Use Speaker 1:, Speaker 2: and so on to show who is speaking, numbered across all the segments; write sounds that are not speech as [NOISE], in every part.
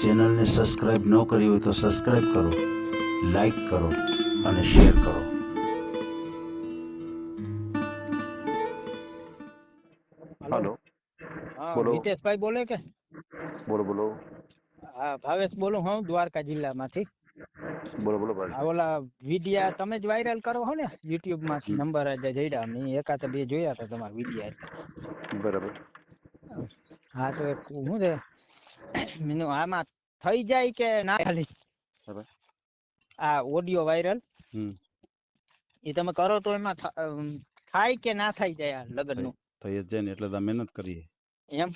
Speaker 1: ચેનલને સબસ્ક્રાઈબ ન કરી હોય તો સબસ્ક્રાઇબ કરો લાઈક કરો અને શેર કરો.
Speaker 2: હેલો? બોલો.
Speaker 3: હિતેશભાઈ બોલે કે?
Speaker 2: બોલો બોલો.
Speaker 3: હા ભાવેશ બોલું હું દ્વારકા જિલ્લામાંથી.
Speaker 2: બોલો બોલો ભાઈ
Speaker 3: ઓલા વિડિયા તમે જ વાયરલ કરો હો ને યુટ્યુબમાંથી નંબર જ જઈડા મેં એકાદ બે જોયા હતા તમારા વિડિયા
Speaker 2: બરાબર.
Speaker 3: હા તો શું છે? આમાં થઈ જાય કે ના ખાલી આ ઓડિયો વાયરલ એ તમે કરો તો એમાં થાય કે ના થઈ જાય આ લગ્નનું
Speaker 2: થઈ જ જાય ને એટલે તમે મહેનત કરીએ.
Speaker 3: એમ?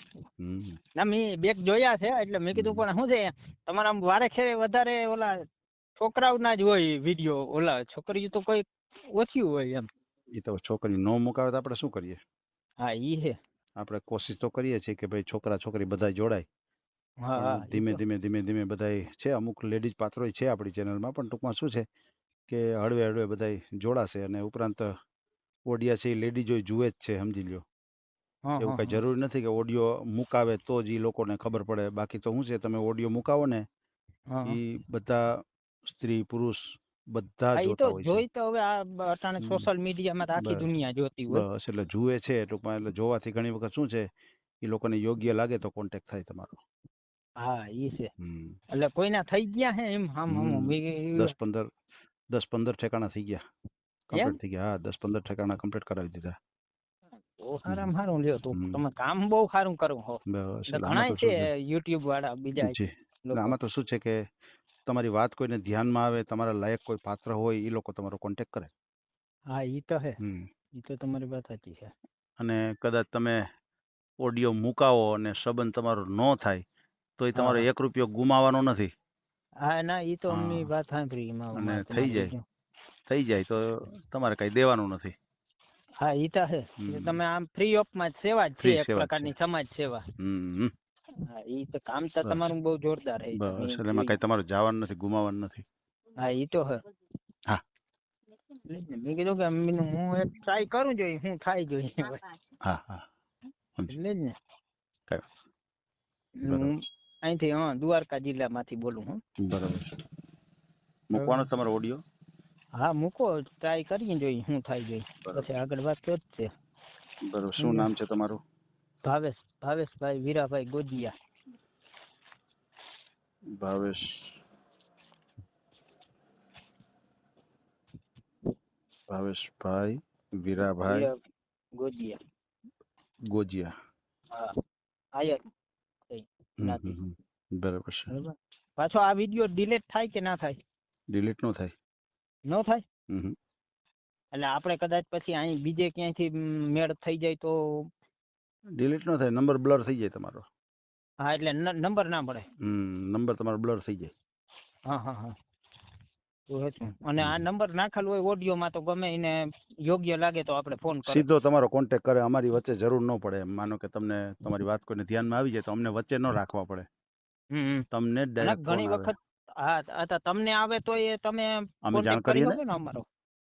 Speaker 3: ના મેં બેક જોયા છે એટલે મેં કીધું પણ શું છે તમારા વારે ખેરે વધારે ઓલા છોકરાઓના જ હોય વીડિયો ઓલા છોકરીઓ તો કોઈ ઓછી હોય એમ.
Speaker 2: એ તો છોકરી નો મુકાવે તો આપણે શું કરીએ?
Speaker 3: હા ઈ છે
Speaker 2: આપણે કોશિશ તો કરીએ છીએ કે ભાઈ છોકરા છોકરી બધા જોડાય.
Speaker 3: હા
Speaker 2: પણ
Speaker 3: હા ઈ
Speaker 2: ધીમે
Speaker 3: તો.
Speaker 2: ધીમે ધીમે ધીમે બધાય છે અમુક લેડીઝ પાત્રો છે આપણી ચેનલમાં પણ ટૂંકમાં શું છે કે હળવે હળવે બધાય જોડાશે અને ઉપરાંત ઓડિયા છે એ લેડીઝો જુએ જ છે સમજી લ્યો
Speaker 3: હા,
Speaker 2: એવું
Speaker 3: હા,
Speaker 2: કઈ જરૂરી નથી કે ઓડિયો મુકાવે તો જ ઈ લોકોને ખબર પડે બાકી તો શું છે તમે ઓડિયો મુકાવો ને
Speaker 3: હા, હા.
Speaker 2: ઈ બધા સ્ત્રી પુરુષ બધા
Speaker 3: હા, ઈ
Speaker 2: જોતા હોય છે
Speaker 3: જોઈ તો હવે આ બ- અટાણે
Speaker 2: હમ.
Speaker 3: સોશિયલ મીડિયામાં તો આખી
Speaker 2: બસ.
Speaker 3: દુનિયા જોતી હોય
Speaker 2: બસ એટલે જુએ છે ટૂંકમાં એટલે જોવાથી ઘણી વખત શું છે એ લોકોને યોગ્ય લાગે તો કોન્ટેક્ટ થાય તમારો
Speaker 3: હા ઈ છે. એટલે કોઈના થઈ ગયા હે એમ? આમ આમ
Speaker 2: હમ. દસ પંદર દસ પંદર ઠેકાણા થઈ ગયા. કમ્પ્લીટ થઈ ગયા. હા દસ પંદર ઠેકાણા કમ્પ્લીટ કરાવી દીધા.
Speaker 3: બહુ સારામાં સારું લ્યો તો. તમે કામ બહુ સારું કરો હો.
Speaker 2: શું
Speaker 3: છે? યુટ્યુબ વાળા બીજા
Speaker 2: આમાં તો શું છે કે તમારી વાત કોઈને ધ્યાનમાં આવે તમારા લાયક કોઈ પાત્ર હોય એ લોકો તમારો કોન્ટેક્ટ કરે.
Speaker 3: હા ઈ તો હે. ઈ તો તમારી વાત સાચી છે.
Speaker 2: અને કદાચ તમે ઓડિયો મુકાવો અને સંબંધ તમારો ન થાય તો એ તમારો એક રૂપિયો ગુમાવાનો નથી.
Speaker 3: હા ના ઈ તો અમની વાત સાંભળી એમાં
Speaker 2: અને થઈ જાય. થઈ જાય તો તમારે કઈ દેવાનું નથી.
Speaker 3: હા ઈ તો
Speaker 2: છે.
Speaker 3: તમે આમ ફ્રી ઓફમાં જ સેવા જ છે. એક પ્રકારની સમાજ સેવા.
Speaker 2: હમ.
Speaker 3: હા ઈ તો કામ તો તમારું બહુ જોરદાર હે
Speaker 2: બસ એટલે એમાં કઈ. તમારે જવાનું નથી ગુમાવાનું નથી.
Speaker 3: હા ઈ તો હે
Speaker 2: હા.
Speaker 3: મેં કીધું કે હું એક ટ્રાય કરું જોઈએ હું થાય જોઈએ.
Speaker 2: હા હા.
Speaker 3: એટલે જ ને. અહીંથી હા દ્વારકા જિલ્લામાંથી બોલું હું.
Speaker 2: બરાબર છે. મૂકવાનો તમારો ઓડિયો
Speaker 3: હા મૂકો ટ્રાય કરીએ જોઈએ શું થાય જોઈએ
Speaker 2: બરાબર.
Speaker 3: પછી આગળ વાત તો જ છે.
Speaker 2: બરાબર શું
Speaker 3: હમ.
Speaker 2: નામ છે તમારું?
Speaker 3: ભાવેશ ભાવેશભાઈ વીરાભાઈ ગોજિયા
Speaker 2: ભાવેશ. ભાવેશભાઈ વીરાભાઈ
Speaker 3: વીરા ગોજિયા
Speaker 2: ગોજિયા
Speaker 3: હા આયર.
Speaker 2: હમ, હમ, હમ. બરાબર છે.
Speaker 3: બરોબર. પાછો આ વીડિયો ડિલીટ થાય કે ના થાય?
Speaker 2: ડિલીટ નો થાય.
Speaker 3: ન થાય?
Speaker 2: હમ, હમ.
Speaker 3: એટલે આપણે કદાચ પછી અહીં બીજે ક્યાંયથી મ, મેળ થઈ જાય તો
Speaker 2: ડિલીટ નો થાય. નંબર બ્લર થઈ જાય તમારો.
Speaker 3: હા એટલે નંબર ના પડે
Speaker 2: હમ નંબર તમારો બ્લર થઈ જાય.
Speaker 3: હા હા હા. અને આ નંબર નાખેલો હોય ઓડિયોમાં તો ગમે એને યોગ્ય લાગે તો આપણે ફોન કરે.
Speaker 2: સીધો તમારો કોન્ટેક્ટ કરે અમારી વચ્ચે જરૂર ન પડે. માનો કે તમને તમારી વાત કોઈને ધ્યાનમાં આવી જાય તો અમને વચ્ચે ન રાખવા પડે. તમને ડાયરેક્ટ
Speaker 3: ઘણી
Speaker 2: આવે
Speaker 3: વખત હા તો તમને આવે તો એ તમે
Speaker 2: અમે જાણ કરીએ ને?
Speaker 3: અમારો.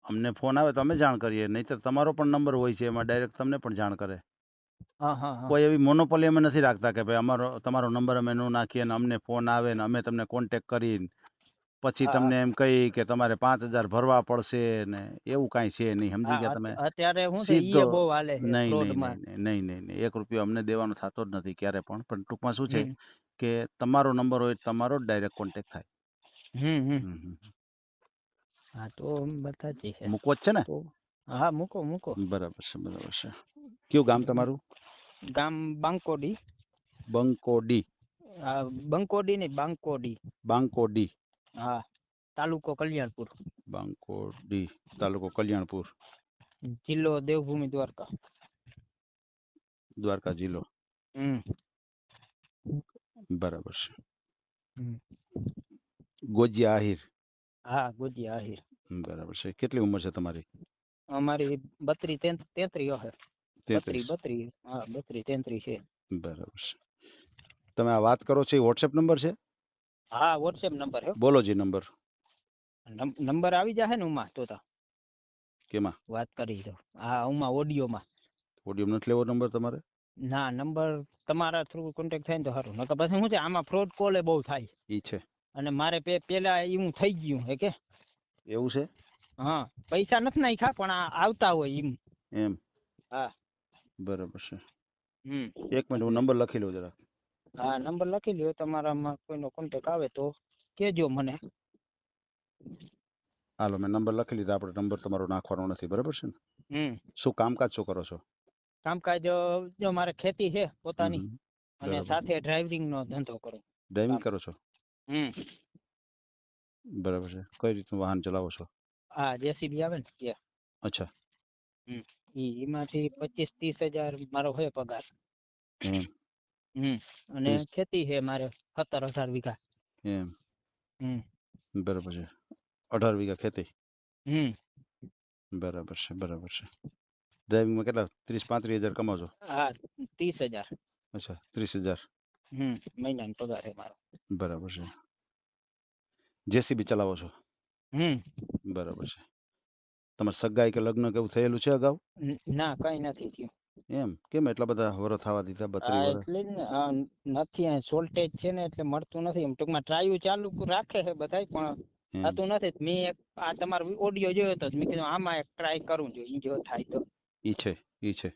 Speaker 2: અમને ફોન આવે તો અમે જાણ કરીએ. નહીતર તમારો પણ નંબર હોય છે એમાં ડાયરેક્ટ તમને પણ જાણ કરે. કોઈ એવી મોનોપોલી અમે નથી રાખતા કે ભાઈ અમારો તમારો નંબર અમે નો નાખીએ ને અમને ફોન આવે ને અમે તમને કોન્ટેક્ટ કરી પછી તમને એમ કહી કે તમારે પાંચ હજાર ભરવા પડશે ને એવું કાંઈ છે નહીં સમજી ગયા તમે?
Speaker 3: અત્યારે હું
Speaker 2: સીધો
Speaker 3: બહુ હાલે
Speaker 2: નહીં નહીં નહીં નહીં નહીં નહીં એક રૂપિયો અમને દેવાનો થતો જ નથી ક્યારે પણ પણ ટૂંકમાં શું છે કે તમારો નંબર હોય તમારો જ ડાયરેક્ટ કોન્ટેક્ટ થાય.
Speaker 3: હમ. હા તો બતાતી છે.
Speaker 2: મૂકવો જ છે ને?
Speaker 3: હા મૂકો મૂકો.
Speaker 2: બરાબર છે બરાબર છે. કયું ગામ તમારું?
Speaker 3: ગામ બાંકોડી.
Speaker 2: બંકોડી.
Speaker 3: બંકોડી ને બાંકોડી.
Speaker 2: બાંકોડી.
Speaker 3: હા તાલુકો કલ્યાણપુર.
Speaker 2: બાંકોડી તાલુકો કલ્યાણપુર.
Speaker 3: જિલ્લો દેવભૂમિ દ્વારકા.
Speaker 2: દ્વારકા જિલ્લો.
Speaker 3: હમ.
Speaker 2: બરાબર છે. ગોજિયા આહિર.
Speaker 3: હા ગોજિયા આહિર.
Speaker 2: બરાબર છે. કેટલી ઉંમર છે તમારી?
Speaker 3: અમારી બત્રી તેત્રી હશે બત્રી બત્રી હા બત્રી તેત્રી છે.
Speaker 2: બરાબર છે. તમે આ વાત કરો છો એ વોટ્સએપ નંબર છે?
Speaker 3: હા વોટ્સએપ નંબર હે
Speaker 2: બોલો જી નંબર
Speaker 3: નંબર આવી જશે ને ઉમાં તો તા.
Speaker 2: કેમાં?
Speaker 3: વાત કરી દો હા ઉમાં ઓડિયોમાં.
Speaker 2: ઓડિયો નથી લેવો નંબર તમારે?
Speaker 3: ના નંબર તમારા થ્રુ કોન્ટેક્ટ થાય ને તો સારું. નકર પછી શું છે આમાં ફ્રોડ કોલ બહુ થાય.
Speaker 2: ઈ છે.
Speaker 3: અને મારે પેલા એવું થઈ ગયું હે કે?
Speaker 2: એવું છે?
Speaker 3: હા પૈસા નથી નાખ્યા પણ આ આવતા હોય એમ
Speaker 2: એમ.
Speaker 3: હા.
Speaker 2: બરાબર છે.
Speaker 3: હમ.
Speaker 2: એક મિનિટ હું નંબર લખી લઉં જરા
Speaker 3: હા નંબર લખી લ્યો તમારામાં કોઈનો કોન્ટેક્ટ આવે તો કેજો મને.
Speaker 2: હાલો મેં નંબર લખી લીધા આપણે નંબર તમારો નાખવાનો નથી બરાબર છે ને?
Speaker 3: હમ.
Speaker 2: શું કામકાજ શું કરો છો?
Speaker 3: કામકાજ જો મારે ખેતી છે પોતાની અને સાથે ડ્રાઇવિંગ નો ધંધો કરું.
Speaker 2: ડ્રાઇવિંગ કરો છો?
Speaker 3: હમ.
Speaker 2: બરાબર છે. કઈ રીતનું વાહન ચલાવો છો?
Speaker 3: હા જેસીબી આવે ને કે
Speaker 2: અચ્છા.
Speaker 3: ઈ એમાંથી પચીસ ત્રીસ હજાર મારો હોય પગાર.
Speaker 2: એમ
Speaker 3: હમ અને ખેતી છે મારે સત્તર અઢાર વીઘા.
Speaker 2: એમ.
Speaker 3: હમ.
Speaker 2: બરાબર છે. અઢાર વીઘા ખેતી?
Speaker 3: હમ.
Speaker 2: બરાબર છે બરાબર છે. ડ્રાઇવિંગમાં કેટલા ત્રીસ પાંત્રીસ હજાર કમાવ છો
Speaker 3: હા ત્રીસ હજાર.
Speaker 2: અચ્છા ત્રીસ હજાર.
Speaker 3: હમ મહિનાનો પગાર છે મારો.
Speaker 2: બરાબર છે. જેસીબી ચલાવો છો?
Speaker 3: હમ.
Speaker 2: બરાબર છે. તમારે સગાઈ કે લગ્ન કેવું થયેલું છે અગાઉ?
Speaker 3: ના કઈ નથી થયું.
Speaker 2: એમ? કેમ એટલા બધા વરસ થવા દીધા બત્રી
Speaker 3: હા
Speaker 2: વરસ?
Speaker 3: એટલે જ ને આ નથી શોર્ટેજ છે ને એટલે મળતું નથી. એમ ટૂંકમાં ટ્રાયુ ચાલુ રાખે છે બધાય પણ થતું નથી. મેં એક આ તમારો ઓડિયો જોયો તો મેં કીધું આમાં એક ટ્રાય કરું જો ઈ જો થાય તો.
Speaker 2: ઈ છે ઈ છે.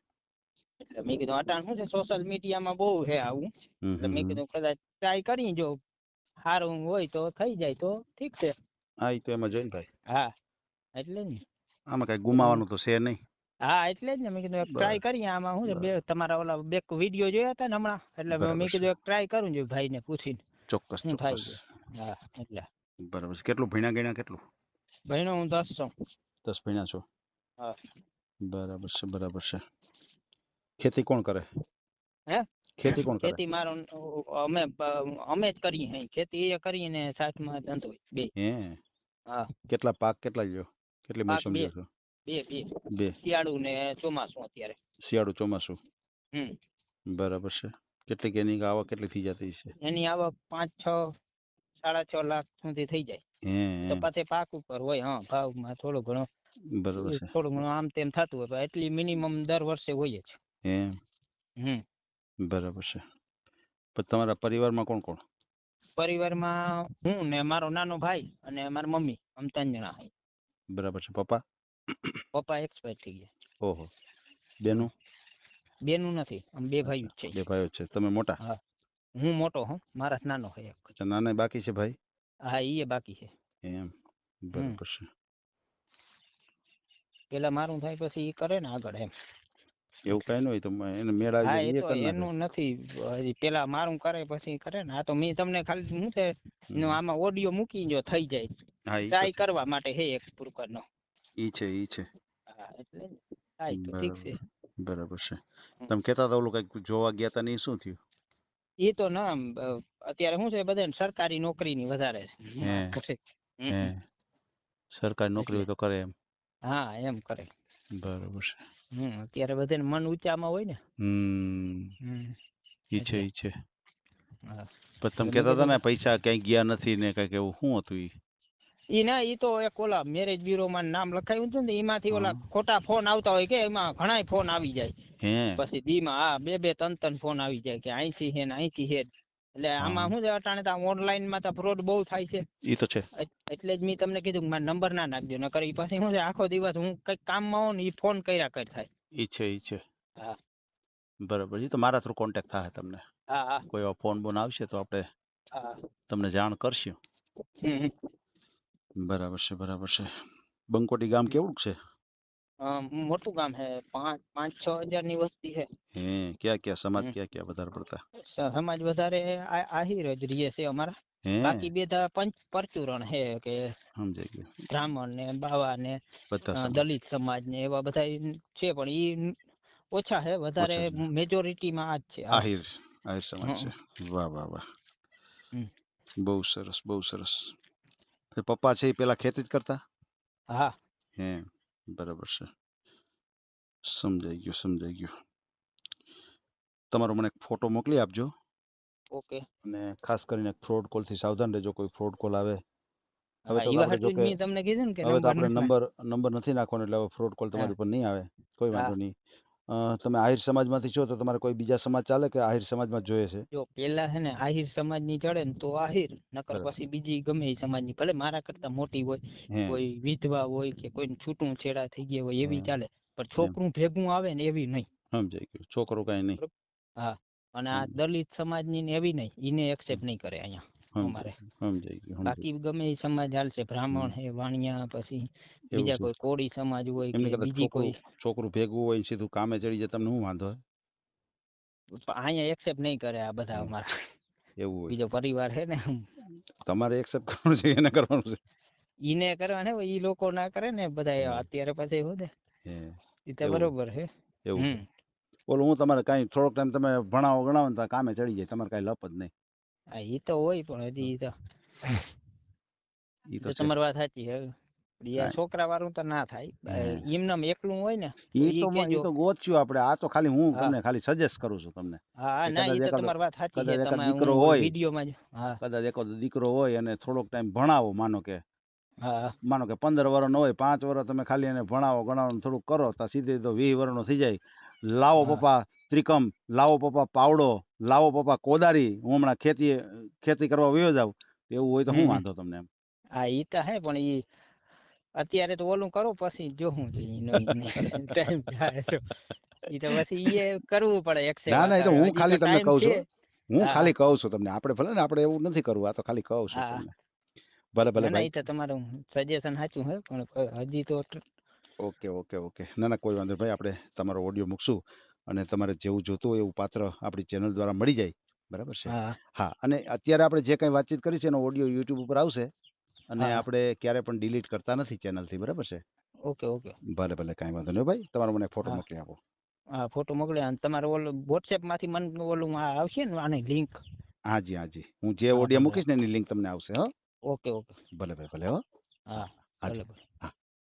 Speaker 3: એટલે મેં કીધું અટાણ શું છે? સોશિયલ મીડિયામાં બહુ છે આવું. એટલે મેં કીધું કદાચ ટ્રાય કરી જો સારું હોય તો થઈ જાય તો ઠીક છે.
Speaker 2: હા ઈ તો એમાં જોઈને ભાઈ
Speaker 3: હા એટલે ને.
Speaker 2: આમાં કઈ ગુમાવાનું તો છે નહીં.
Speaker 3: હા એટલે જ ને. મેં કીધું એક ટ્રાય કરીએ. આમાં શું છે બે તમારા ઓલા બે વીડિયો જોયા હતા ને હમણાં? એટલે મેં-. કીધું એક ટ્રાય કરું જો ભાઈને પૂછીને
Speaker 2: ચોક્કસ
Speaker 3: શું થાય હા એટલે.
Speaker 2: બરાબર છે. કેટલું? ભણ્યા ગણ્યા કેટલું?
Speaker 3: ભાઈનો હું દસ છું.
Speaker 2: દસ ભણ્યા છો?
Speaker 3: હા.
Speaker 2: બરાબર છે બરાબર છે. ખેતી કોણ કરે?
Speaker 3: હે?
Speaker 2: ખેતી કોણ કરે?
Speaker 3: ખેતી મારો અમે અમે જ કરીએ. ખેતી એ કરીએ ને સાથમાં ધંધો બે.
Speaker 2: હે?
Speaker 3: હા.
Speaker 2: કેટલા પાક કેટલા લ્યો? કેટલી મોસમ. લ્યો છો?
Speaker 3: બે બે.
Speaker 2: બે.
Speaker 3: શિયાળુ ને ચોમાસું અત્યારે.
Speaker 2: શિયાળુ ચોમાસું.
Speaker 3: હમ.
Speaker 2: બરાબર છે. કેટલી એની આવક કેટલી થઈ જતી છે
Speaker 3: એની આવક પાંચ છ સાડા છ લાખ સુધી થઈ જાય.
Speaker 2: હે
Speaker 3: તો પાક ઉપર હોય હા ભાવમાં થોડો ઘણો.
Speaker 2: બરાબર છે.
Speaker 3: થોડું ઘણું આમ તેમ થતું હોય પણ એટલી મિનિમમ દર વર્ષે હોય જ.
Speaker 2: એમ
Speaker 3: હમ.
Speaker 2: બરાબર છે. પછી તમારા પરિવારમાં કોણ કોણ?
Speaker 3: પરિવારમાં હું ને મારો નાનો ભાઈ અને મારી મમ્મી આમ ત્રણ જણા.
Speaker 2: બરાબર છે. પપ્પા?
Speaker 3: પપ્પા એક્સપાયર થઈ ગયા.
Speaker 2: ઓહો. બેનું?
Speaker 3: બેનું નથી અમે બે ભાઈ જ છે.
Speaker 2: બે ભાઈઓ છે. તમે મોટા?
Speaker 3: હું. મોટો હું મારા નાનો છે એક.
Speaker 2: અચ્છા નાના બાકી છે ભાઈ?
Speaker 3: હા ઈ બાકી છે.
Speaker 2: એમ બરાબર છે.
Speaker 3: પેલા મારું થાય પછી ઈ કરે ને આગળ એમ.
Speaker 2: એવું કઈ નહીં તમે એને મેળ આવી જાય
Speaker 3: એ એનું નથી પેલા મારું કરે પછી કરે ને આ તો મેં તમને ખાલી હું છે આમાં ઓડિયો મૂકી જો થઈ જાય.
Speaker 2: હા
Speaker 3: ટ્રાય કરવા માટે હે એક પ્રકારનો.
Speaker 2: ઈ છે ઈ છે.
Speaker 3: હા એટલે થાય તો ઠીક છે.
Speaker 2: બરાબર છે. તમે કેતા હતા ઓલું કંઈક જોવા ગયા તા ને શું થયું?
Speaker 3: એ તો ના અત્યારે શું છે બધાને સરકારી નોકરીની વધારે છે.
Speaker 2: સરકારી નોકરી તો કરે એમ.
Speaker 3: હા એમ કરે.
Speaker 2: બરાબર છે.
Speaker 3: હમ અત્યારે બધાને મન ઊંચામાં હોય ને.
Speaker 2: હમ. ઈ છે ઈ છે. પણ તમે કેતા હતા ને પૈસા ક્યાંય ગયા નથી ને કંઈક એવું શું હતું ઈ?
Speaker 3: ઈ ના ઈ તો એક ઓલા મેરેજ બ્યુરો માં નામ લખાયું હતું ને એમાંથી ઓલા ખોટા ફોન આવતા હોય કે એમાં ઘણાય ફોન આવી જાય. પછી દીમાં હા બે બે ત્રણ ત્રણ ફોન આવી જાય કે અહીંથી હે ને અહીંથી હે. એટલે આમાં. શું છે અટાણે તો ઓનલાઈનમાં તો ફ્રોડ બહુ થાય છે.
Speaker 2: ઈ તો છે.
Speaker 3: એટલે જ મેં તમને કીધું કે મારા નંબર ના નાખજો નકર ઈ પાછી શું છે આખો દિવસ હું કંઈક કામમાં હોઉં ને ઈ ફોન કર્યા કર થાય.
Speaker 2: ઈ છે ઈ છે.
Speaker 3: હા.
Speaker 2: બરાબર ઈ તો મારા થ્રુ કોન્ટેક્ટ થાય તમને.
Speaker 3: હા હા.
Speaker 2: કોઈ ફોન બોન આવશે તો આપણે
Speaker 3: હા.
Speaker 2: તમને જાણ કરશું. બરાબર છે બરાબર છે. બંકોટી ગામ કેવું છે?
Speaker 3: મોટું ગામ છે પાંચ પાંચ છ હજારની વસ્તી છે
Speaker 2: હે ક્યાં ક્યાં? સમાજ ક્યાં ક્યાં વધારે પડતા?
Speaker 3: સમાજ વધારે આહીર જ રહીએ છે અમારા. બાકી બે પંચ પરચુરણ છે કે
Speaker 2: સમજાઈ ગયું.
Speaker 3: બ્રાહ્મણ ને બાવા ને દલિત સમાજ ને એવા બધા છે પણ ઈ ઓછા છે વધારે મેજોરિટી માં આ જ છે
Speaker 2: આહીર આહિર સમાજ છે. વાહ વાહ વાહ. બહુ સરસ બહુ સરસ. પપ્પા છે એ પેલા ખેતી જ કરતા?
Speaker 3: હા.
Speaker 2: હે બરાબર છે. સમજાઈ ગયું સમજાઈ ગયું. તમારો મને એક ફોટો મોકલી આપજો.
Speaker 3: ઓકે.
Speaker 2: અને ખાસ કરીને ફ્રોડ કોલથી સાવધાન રહેજો કોઈ ફ્રોડ કોલ આવે. હવે તો આપણે
Speaker 3: જો કે તમને કીધું ને કે
Speaker 2: હવે તો
Speaker 3: નંબર
Speaker 2: આપણે નંબર નંબર નથી નાખવાનો એટલે હવે ફ્રોડ કોલ તમારી ઉપર નહીં આવે. કોઈ વાંધો નહીં. અ, તમે આહિર સમાજમાંથી છો તો તમારે કોઈ બીજા સમાજ ચાલે કે આહિર સમાજમાં જ જોઈએ છે?
Speaker 3: જો પેલા છે ને આહિર સમાજની ચડે ને તો આહિર નકર
Speaker 2: બરાબર.
Speaker 3: પછી બીજી ગમે એ સમાજની ભલે મારા કરતા મોટી હોય
Speaker 2: હે.
Speaker 3: કોઈ વિધવા હોય કે કોઈ છૂટું છેડા થઈ ગયા હોય એવી
Speaker 2: હા.
Speaker 3: ચાલે પણ છોકરું ભેગું આવે ને એવી નહીં.
Speaker 2: સમજાઈ ગયું. છોકરો કાંઈ નહીં.
Speaker 3: અને આ
Speaker 2: હમ.
Speaker 3: દલિત સમાજની એવી નહીં ઈને એક્સેપ્ટ નહીં કરે અહીંયા. અમારે. બાકી ગમે એ સમાજ હાલશે બ્રાહ્મણ
Speaker 2: હમ.
Speaker 3: હે વાણિયા પછી બીજા કોઈ કોળી સમાજ હોય કે બીજી કોઈ
Speaker 2: છોકરું ભેગું હોય સીધું કામે ચડી જાય તમને શું વાંધો
Speaker 3: અહીંયા એક્સેપ્ટ નહીં કરે આ બધા અમારા.
Speaker 2: એવું હોય.
Speaker 3: બીજો પરિવાર હે ને.
Speaker 2: તમારે એક્સેપ્ટ કરવાનું છે એને કરવાનું છે?
Speaker 3: ઈને કરવા ને ઈ લોકો ના કરે ને બધા અત્યારે પછી હું દે.
Speaker 2: હે.
Speaker 3: ઈ તો બરોબર હે
Speaker 2: એવું બોલો હું તમારે કાંઈ થોડોક ટાઈમ તમે ભણાવો ગણાવો ને કામે ચડી જાય તમારે કાંઈ લપ જ નહીં.
Speaker 3: હા ઈ તો હોય પણ હજી ઈ તો.
Speaker 2: ઈ તો
Speaker 3: તમારી વાત સાચી હે. છોકરા વાળું તો ના થાય. એમને એકલું હોય ને
Speaker 2: ઈ તો ઈ તો ગોચ્યું આપણે. આ તો ખાલી હું તમને ખાલી સજેસ્ટ કરું છું તમને.
Speaker 3: હા ના ઈ તો તમારી વાત સાચી છે. તમે
Speaker 2: દીકરો હોય.
Speaker 3: વિડીયોમાં જ હા.
Speaker 2: કદાચ એક દીકરો હોય અને થોડોક ટાઈમ ભણાવો માનો કે.
Speaker 3: હા.
Speaker 2: માનો કે પંદર વર્ષનો હોય પાંચ વર્ષ તમે ખાલી એને ભણાવો ગણાવો થોડુંક કરો તો સીધે તો વીસ વર્ષનો થઈ જાય. લાવો પપ્પા ત્રિકમ લાવો પપ્પા પાવડો લાવો પપ્પા કોદારી હું હમણાં ખેતી ખેતી કરવા વયો જાઉં એવું હોય તો
Speaker 3: હું
Speaker 2: વાંધો તમને એમ?
Speaker 3: હા ઈ તો હે પણ ઈ અત્યારે તો ઓલું કરો પછી જો હું [LAUGHS] ટાઈમ જાય તો. ઈ તો પછી ઈ એ કરવું પડે એક
Speaker 2: ના, ના, એ તો હું ખાલી તમને કહું છું. હું ખાલી કહું છું તમને. આપણે ભલે ને આપણે એવું નથી કરવું આ તો ખાલી કહું છું તમને. ભલે ભલે ભાઈ.
Speaker 3: તો તમારું સજેશન સાચું હે પણ હજી તો
Speaker 2: ઓકે ઓકે ઓકે. ના ના કોઈ વાંધો નહીં ભાઈ આપણે તમારો ઓડિયો મૂકશું અને તમારે જેવું જોતું હોય એવું પાત્ર આપણી ચેનલ દ્વારા મળી જાય. બરાબર છે?
Speaker 3: હા.
Speaker 2: હા અને અત્યારે આપણે જે કંઈ વાતચીત કરી છે એનો ઓડિયો યુટ્યુબ ઉપર આવશે અને આપણે ક્યારે પણ ડિલીટ કરતા નથી ચેનલથી બરાબર છે?
Speaker 3: Okay okay.
Speaker 2: ભલે ભલે કાંઈ વાંધો નહીં ભાઈ તમારો મને ફોટો મોકલી આપો.
Speaker 3: હા ફોટો મોકલી અને તમારે ઓલું વોટ્સએપમાંથી મને ઓલું આવશે ને આની લિંક
Speaker 2: હાજી હાજી. હું જે ઓડિયો મૂકીશ ને એની લિંક તમને આવશે હો.
Speaker 3: Okay okay.
Speaker 2: ભલે ભાઈ ભલે હો.
Speaker 3: હા
Speaker 2: હાજી.
Speaker 3: ભલે ભલે.